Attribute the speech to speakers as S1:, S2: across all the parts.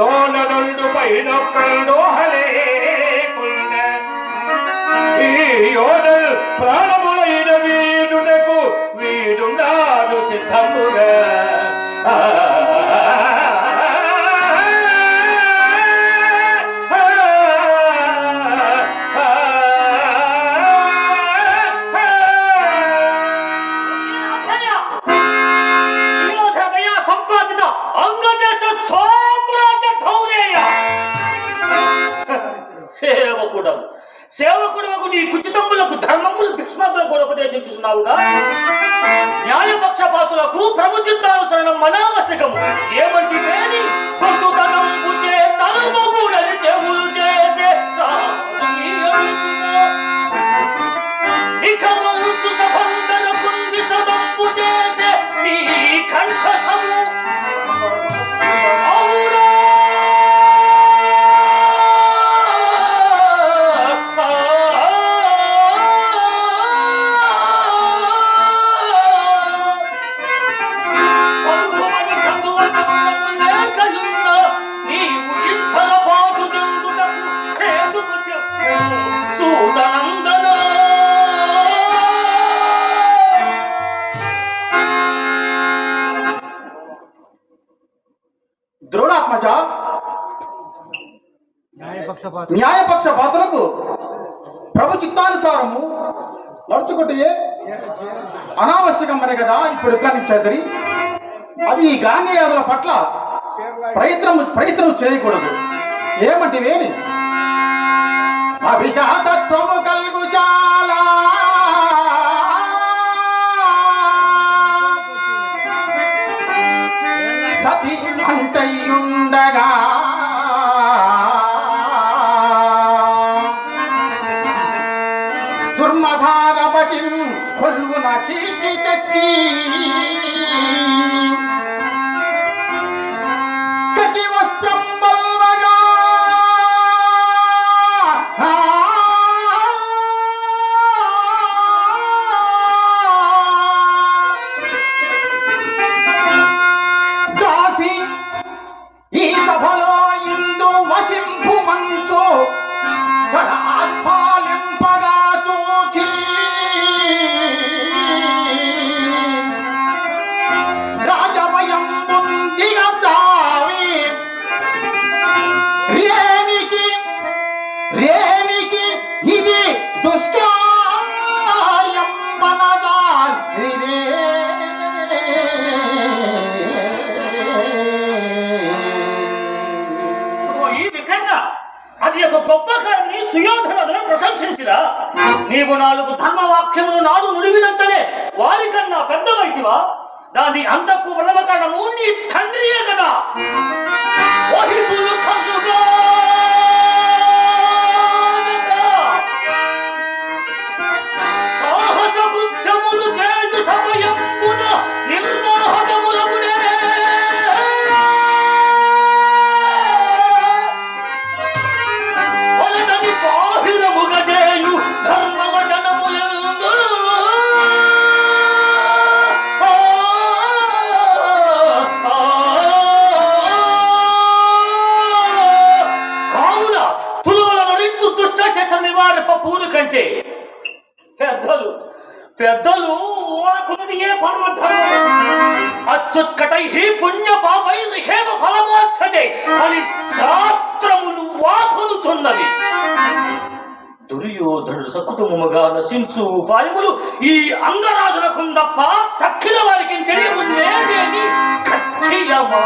S1: డోలదొండు పైనొక్కడు హలేకుండ ఈ యోధల్ ప్రాణములైన వీడునకు వీడున్నాడు సిద్ధముగా.
S2: చేస్తున్నావుగా? న్యాయపక్షపాతులకు ప్రభు చిత్తానుసరణం అనావశ్యకము. ఏమంటే
S3: న్యాయపక్ష బాధలకు ప్రభు చిత్తానుసారము నడుచుకుంటే అనావశ్యకమని కదా ఇప్పుడు ఎక్కడి అది ఈ గాంగేయాదుల పట్ల ప్రయత్నం ప్రయత్నం చేయకూడదు. ఏమంటివేని అభిజాతత్వము కలుగు చాలా. సతి అంటయ్యుండగా
S2: ti. ధర్మవాక్యములు నాడు నుడివినంతనే వారికన్నా పెద్దవైతివా? దాని అంతకు వలవ కారణము నీ తండ్రియే కదా. ఓహితులు ఎందుకంటే పెద్దలు పెద్దలు ఓరకునిది ఏ పర్వధర్మము అత్యుత్కటై పుణ్య పాపై నిషేమ ఫలమోచ్చతే అని శాస్త్రములు వాకులుచున్నవి దుర్యోధనుడు సకుటుంబముగా నశించు ఉపాయములు ఈ అంగరాజులకు తప్ప తక్కిన వారికి తెలియదు లేదేని ఖచ్చియమా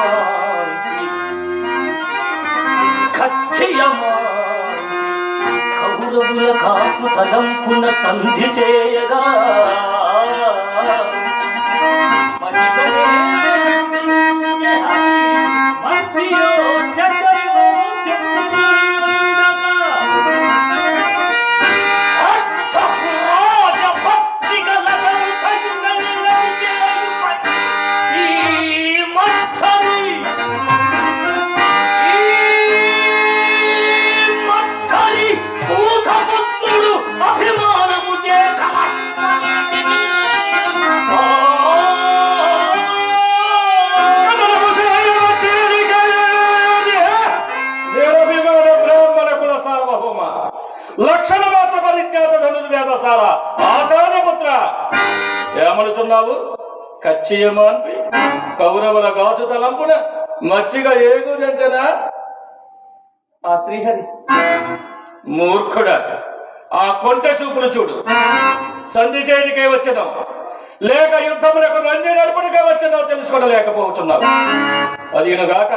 S2: ఖచ్చియమా కౌరవుల కాపు తలంపున సంధి చేయగా. కచ్చియమాన్పి కౌరవుల గాజు తలంపున మచ్చిగా ఏగుజంచనా ఆ శ్రీహరి. మూర్ఖుడా ఆ కొంట చూపులు చూడు. సంధి చేతికే వచ్చినావు. లేక యుద్ధములకు రంజి నడుపుడికే వచ్చినావు తెలుసుకోలేకపోతున్నావు. అదిగాక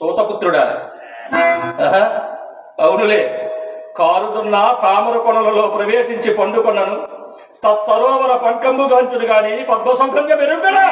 S2: సూతపుత్రుడా. అవునులే. కారుదున్న తామర కొనలలో ప్రవేశించి పండుకొన్నను. తత్సరోవర పంకంబు గాంచుడు గాని పద్మసంఖంగ మెరుగడా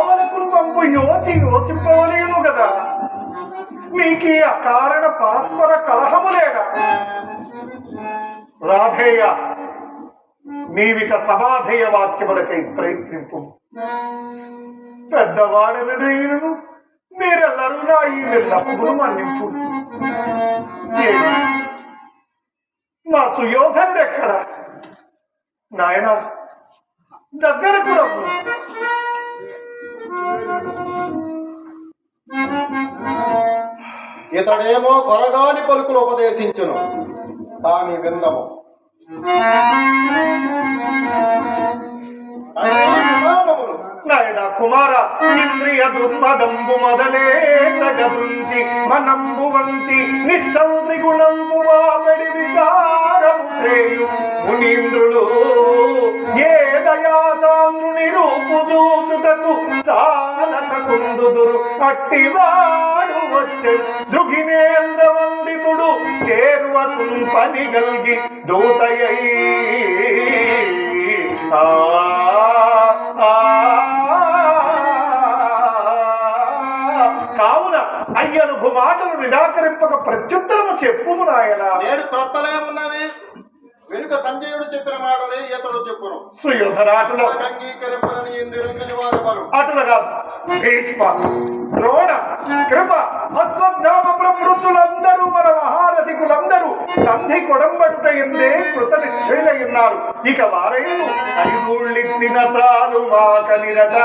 S4: వాసుదేవుని కుటుంబంపు యోచి యోచింపవలేను కదా మీకు అకారణ పరస్పర కలహములేగా రాధేయ నీవిక సమాధేయ వాక్యములకై ప్రయత్నింపు. పెద్దవాడని నేను మీరెల్లరూ నా ఈ విన్నప్పును మన్నింపు. మా సుయోధనుడు ఎక్కడ నాయన దగ్గరకు రమ్ము.
S5: ఇతడేమో కొరగాని పలుకులు ఉపదేశించును కాని విందము.
S4: నాయన కుమార ఇంద్రియ దుర్మదంబు మొదలే తగదుంచి మనంబు వంచి నిష్టం త్రిగుణంబు వాపడి విచారము శ్రేయు మునీంద్రుడు. ఏ దయాసాంద్రుని రూపు చూచుటకు చాలక కుందుదురు అట్టివాడు వచ్చే. దృగినేంద్ర వందితుడు చేరువ పని గల్గి దూతయ్యి కావున అయ్యను మాటలు నిరాకరింపక ప్రత్యుత్తరము చెప్పుము నాయన.
S5: నేడు క్రొత్తలే ఉన్నవి. వెనుక సంజయుడు చెప్పిన మాటలే ఇతడు చెప్పును. అంగీకరింపనని ఇంద్రుని వారు పలు.
S4: అటులగా భీష్మ ద్రోణ కృప అశ్వత్థామ మన మహారథికులందరూ సంధి కొడంబడుట ఎందే కృత నిశ్చయులయ్యున్నారు ఇక వారైను ఐదూళ్ళిచ్చిన చాలు మాకనిరట.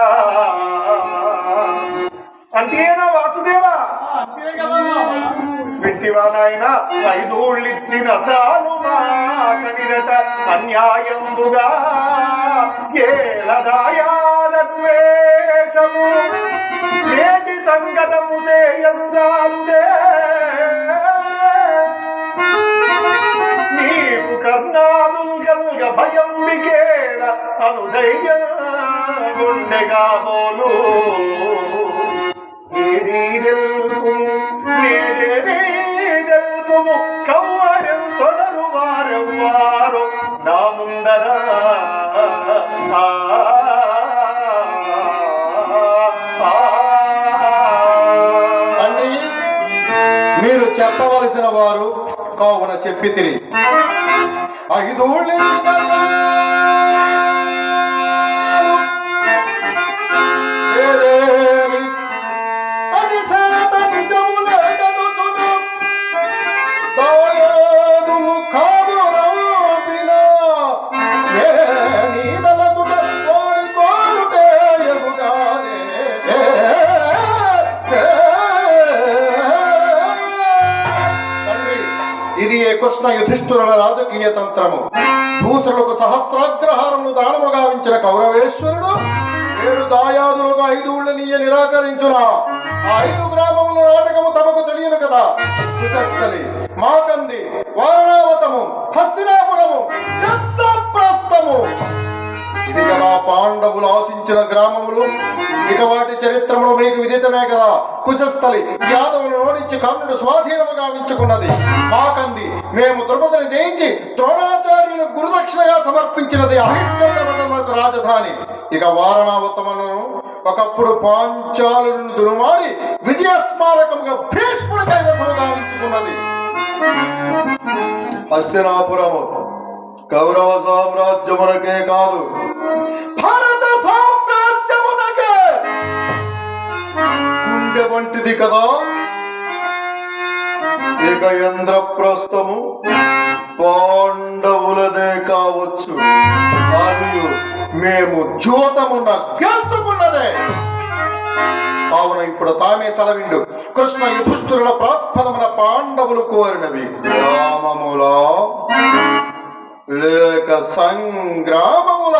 S4: అంతేనా వాసుదేవా? వింటివా నాయన ఐదూళ్ళిచ్చిన చాలు మాకనిరట అన్యాయంబుగా ఏలదాయాలద్వేషము నేటి సంగతము చేయందాలుదే నీకు కర్ణాదులు గల్గ భయం వికేల అనుధైర్య గుండెగా నేడెల్కుము కవ్వడెం తొడరు వారెవ్వారు నా
S5: తండ్రి మీరు చెప్పవలసిన వారు కావున చెప్పి తిరిగి. ఐదూళ్ళించిన కృష్ణ యుధిష్ఠురుల రాజకీయ తంత్రము. భూసులకు సహస్రాగ్రహారములు దానముగా ఉంచిన కౌరవేశ్వరుడు ఏడు దాయాదులుగా ఐదు ఊళ్ళనీయ నిరాకరించున? ఆ ఐదు గ్రామముల నాటకము తమకు తెలియను కదా? కుశస్థలి మాకంది వారణావతము హస్తినాపురము యత్రప్రస్థము ఇవి కదా పాండవులు ఆశించిన గ్రామములు ఇక వాటి చరిత్రములు మీకు విదితమే కదా. కుశస్థలి యాదవులు ఓడించి కర్ణుడు స్వాధీనముగా ఉంచుకున్నది మాకంది మేము ద్రుపదిని జయించి ద్రోణాచార్యులు గురుదక్షిణగా సమర్పించినది హరిశ్చంద్రవనములకు రాజధాని. ఇక వారణావతమను ఒకప్పుడు పాంచాలను దురుమాడి విజయ స్మారకముగా భీష్ముడు కైవసముగా ఉంచుకున్నది హస్తినాపురము కౌరవ సామ్రాజ్యమునకే కాదు. భారత సామ్రాజ్యమునకే గుండె వంటిది కదా. ఇక ఇంద్రప్రస్థము పాండవులదే కావచ్చు. మరియు మేము జూతమున గెలుచుకున్నదే. కావున ఇప్పుడు తామే సెలవిండు. కృష్ణ యుధిష్ఠురుల ప్రాత్ఫలమున పాండవులు కోరినవి. రామములా లేక సంగ్రామముల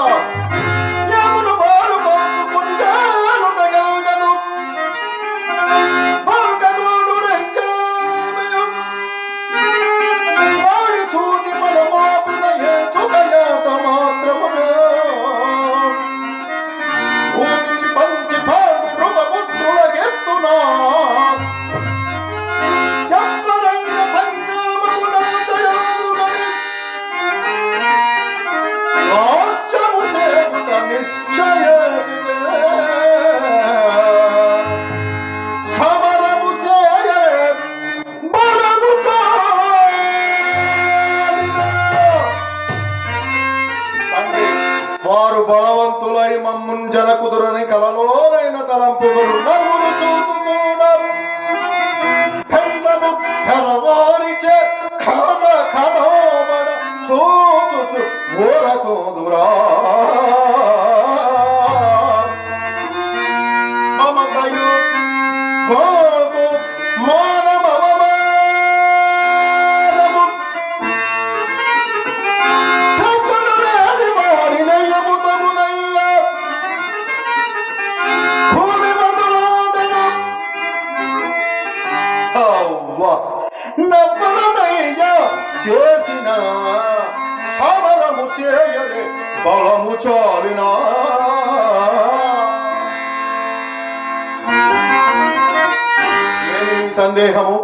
S5: సందేహము.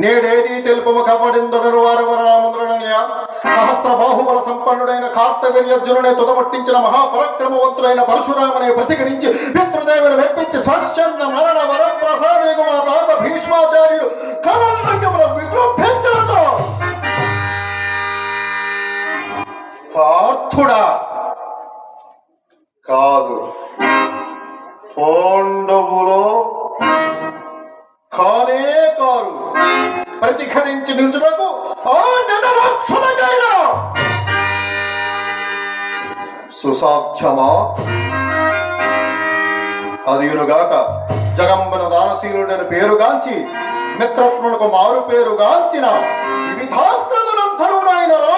S5: నేడేది తెలుపము కవ్వడిందుడరు వారి వరణామందుడనయ సహస్ర బాహుబల సంపన్నుడైన కార్తవీర్యర్జునునే తుదమట్టించిన మహాపరాక్రమవంతుడైన పరశురామనే ప్రతిఘటించి పితృదేవుని మెప్పించి స్వచ్ఛంద మరణ వరం ప్రసాదేగు మా తాత భీష్మాచార్యుడు కలంకముల విజృంభించడంతో పార్థుడా. కాదు. పాండవులో ప్రతిఘటించి నిల్చుటకు ఆ నటరాక్షులకైనా సుసాధ్యమా? అదియునుగాక జగంబన దానశీలుడని పేరుగాంచి మిత్రత్మునకు మారు పేరుగాంచిన వివిధాస్త్రదులంతరుడైన
S4: రా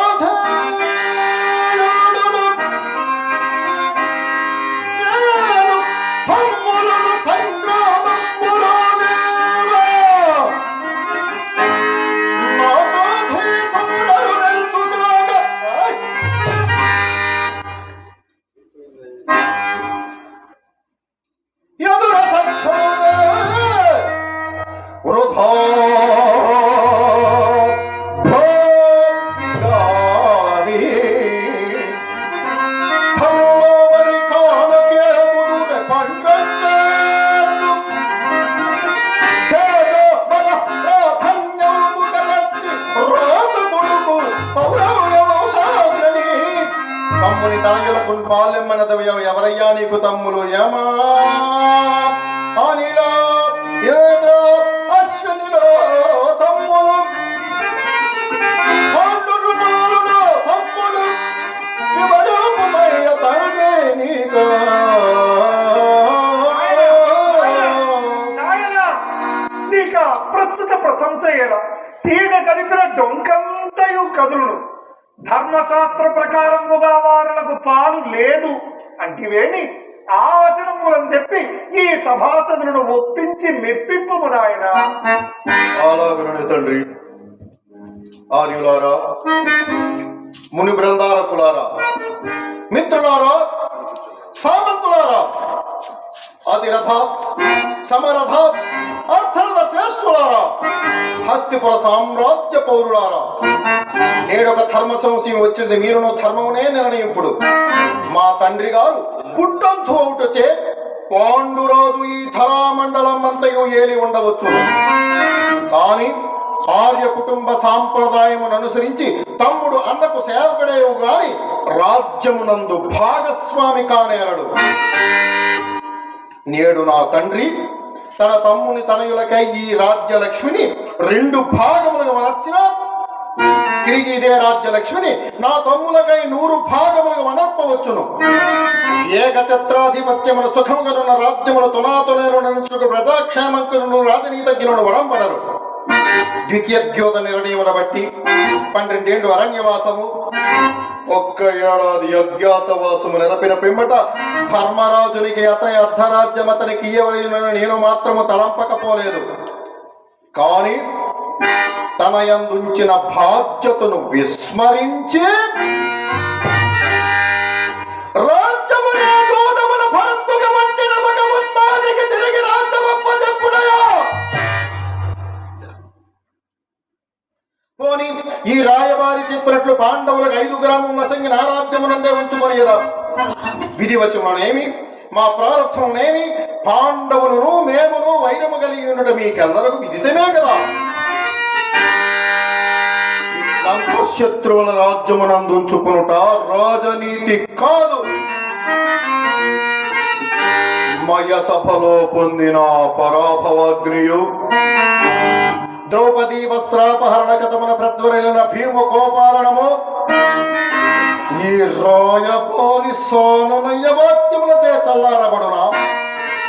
S4: ధర్మశాస్త్ర. ప్రకారముగా వారులకు పాలు లేదు అంటివేని ఆ వచనములను చెప్పి ఈ సభాసదులను ఒప్పించి మెప్పింపు నాయన.
S5: తండ్రి ఆర్యులారా ముని బృందారకులారా మిత్రులారా సామంతులారా అతిరథ సమరథ అర్థ శ్రేష్ఠులారా హస్తిపుర సామ్రాజ్య పౌరులారా? నేడొక ధర్మ సంశయం వచ్చింది మీరును ధర్మమునే నిర్ణయింపుడు. మా తండ్రి గారు పుట్టంతు అవుటచే పాండురాజు ఈ ధరామండలం అంతయు ఏలి ఉండవచ్చు కానీ ఆర్య కుటుంబ సాంప్రదాయమును అనుసరించి తమ్ముడు అన్నకు సేవకుడేవు గాని రాజ్యమునందు భాగస్వామి కానేరడు. నేడు నా తండ్రి తన తమ్ముని తనయులకై ఈ రాజ్య లక్ష్మిని రెండు భాగములుగా మనర్చిన తిరిగి ఇదే రాజ్య లక్ష్మిని నా తమ్ములకై నూరు భాగములుగా మనర్పవచ్చును ఏకఛత్రాధిపత్యమును సుఖముగనున్న రాజ్యమును తునాతునేరు నడుచుకు రాజనీతజ్ఞులను వడంపడరు ద్వితీయోద్యోత నిర్ణయమును బట్టి పన్నెండేండు అరణ్యవాసము ఒక్క ఏడాది అజ్ఞాతవాసము నెరపిన పిమ్మట ధర్మరాజునికి అతని అర్ధరాజ్యం అతనికి ఇయ్యవలెనని నేను మాత్రము తలంపకపోలేదు. కానీ తన యందుంచిన బాధ్యతను విస్మరించి రాజ్యమునే చెప్పినట్లు పాండవులకు ఐదు గ్రామం వసంగి నా రాజ్యమునందే ఉంచుకొనియదా విధివశమునేమి మా ప్రారంభమునేమి పాండవులను మేమును వైరము కలిగి ఉండడం మీకెల్లరకు విదితమే కదా. శత్రువుల రాజ్యమునందు ఉంచుకునుట రాజనీతి కాదు. మయ సభలో పొందిన పరాభవాగ్నియు. ద్రౌపది వస్త్రాపహరణ కథమున ప్రజ్వరిలిన భీమ గోపాలనము ఈ రాయపాలి సోనున వాక్యముల చే చల్లారబడునా?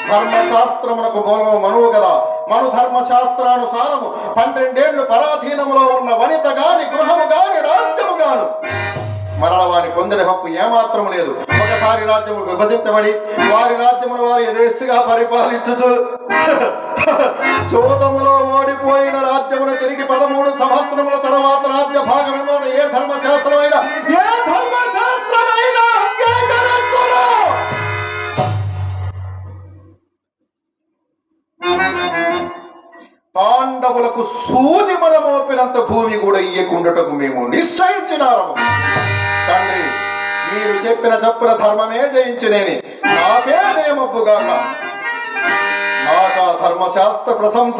S5: ధర్మశాస్త్రమునకు గౌరవం మనువు కదా మను ధర్మశాస్త్రానుసారము పన్నెండేళ్ళు పరాధీనములో ఉన్న వనిత గాని గృహము గాని రాజ్యము గాను. మరల పొందిన హక్కు ఏమాత్రం లేదు. ఒకసారి రాజ్యము విభజించబడి వారి రాజ్యమును వారు యథేచ్ఛగా పరిపాలించుతూ చోదములో ఓడిపోయిన రాజ్యమును తిరిగి పదమూడు సంవత్సరముల తర్వాత రాజ్య భాగములో ఏ ధర్మశాస్త్రమైన ఏ ధర్మశాస్త్రమైన పాండవులకు సూది మన మోపినంత భూమి కూడా ఇయ్యకుండటకు మేము నిశ్చయించినారము. మీరు చెప్పిన చప్పున ధర్మమే జయించునేని నాకే జయమబ్బుగాక నాకా ధర్మశాస్త్ర ప్రశంస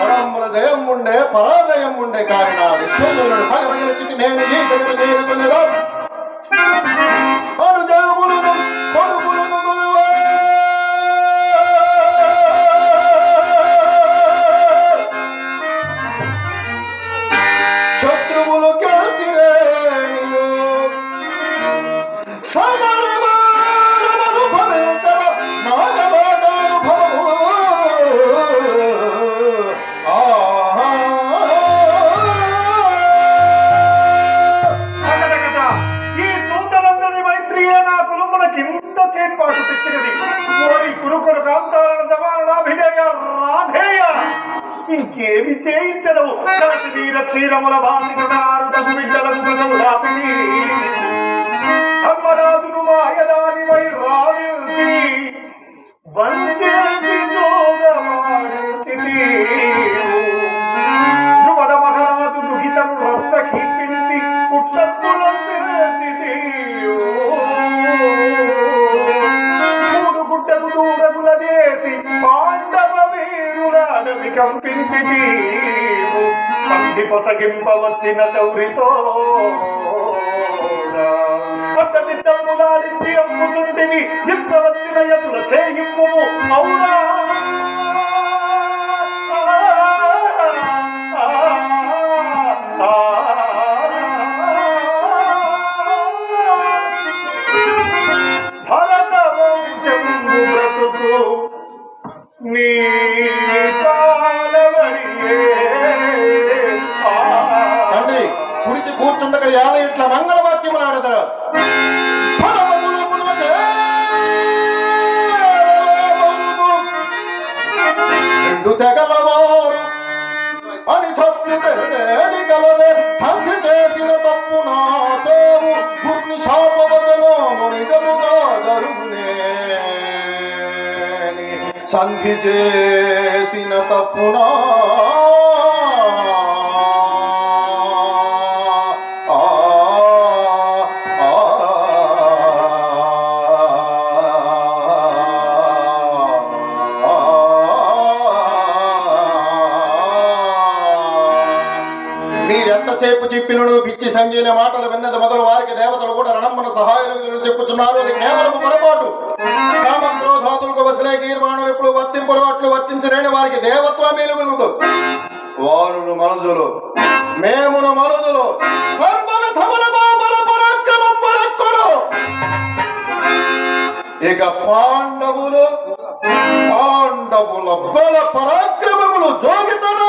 S5: రణముల జయం ఉండే పరాజయం ఉండే కాని నా విశ్వములను పగలగలిచితి నేను ఈ
S4: సంధి చౌరితో. శౌరితో డబ్బులాడించి అమ్ముతుంటివి యుద్ధ వచ్చిన ఎదుల చేయింపు అవునా? భరత వంశం బ్రతుకు నీ పాలవడియే
S5: తండ్రి కుడిచి చెప్పుటకు ఏల ఇట్ల మంగళ వాక్యములు రెండు తెగలవారు అని చచ్చుటేడి గలదే సంధి చేసిన తప్పు నా చేవు గుర్ని శాపవచనము నిజముగా జరుగునే. సంధి చేసిన తప్పు నా మీరెంతసేపు చెప్పినను పిచ్చి సంజీన మాటలు విన్నది మొదలు వారికి దేవతలు కూడా రణమ్మన సహాయాలు చెప్పుతున్నారు అది కేవలం పొరపాటు. కామ క్రోధాదులకు వసలే గీర్వాణులు ఎప్పుడు వర్తింపులు అట్లు వర్తించలేని వారికి దేవత్వం మేలు వారు మనుజులు మేమును మనుజులు సర్వవిధముల పరాక్రమం బలక్కుడు ఇక పాండవులు పాండవుల బల పరాక్రమములు జోగితన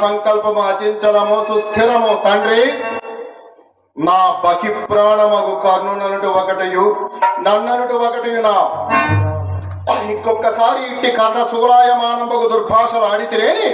S5: సంకల్పము అచించలము సుస్థిరము. తండ్రి నా బకి ప్రాణమగు కర్ణుననుడు ఒకటయు నన్ననుడు ఒకటి నా ఇంకొకసారి ఇట్టి కర్ణ శూలాయమానంబగు దుర్భాషలు ఆడితిరేని?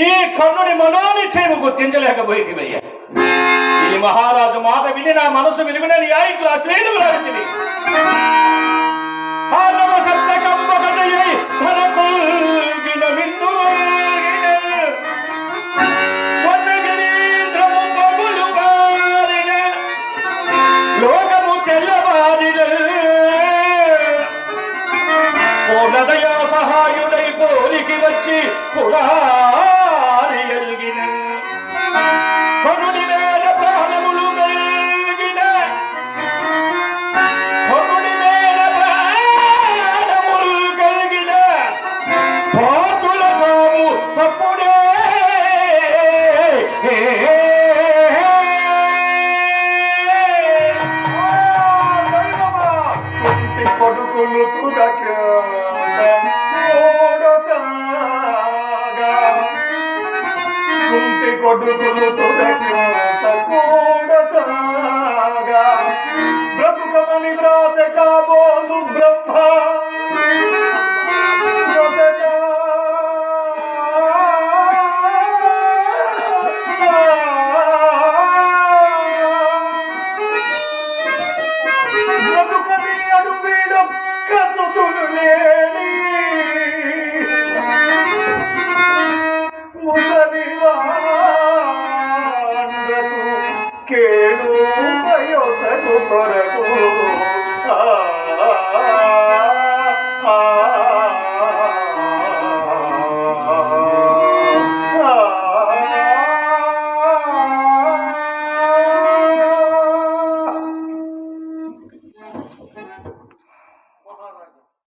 S1: ఈ కర్ణుని మనోనిశ్చయము గుర్తించలేకపోయేటివయ్యా. ఈ మహారాజు మాట విని నా మనసు విలుగున న్యాయకులు అశ్రేణులు లోకము తెల్లవారిన. పూర్ణదయా సహాయుడై పోలికి వచ్చి పురారి
S4: Thank you.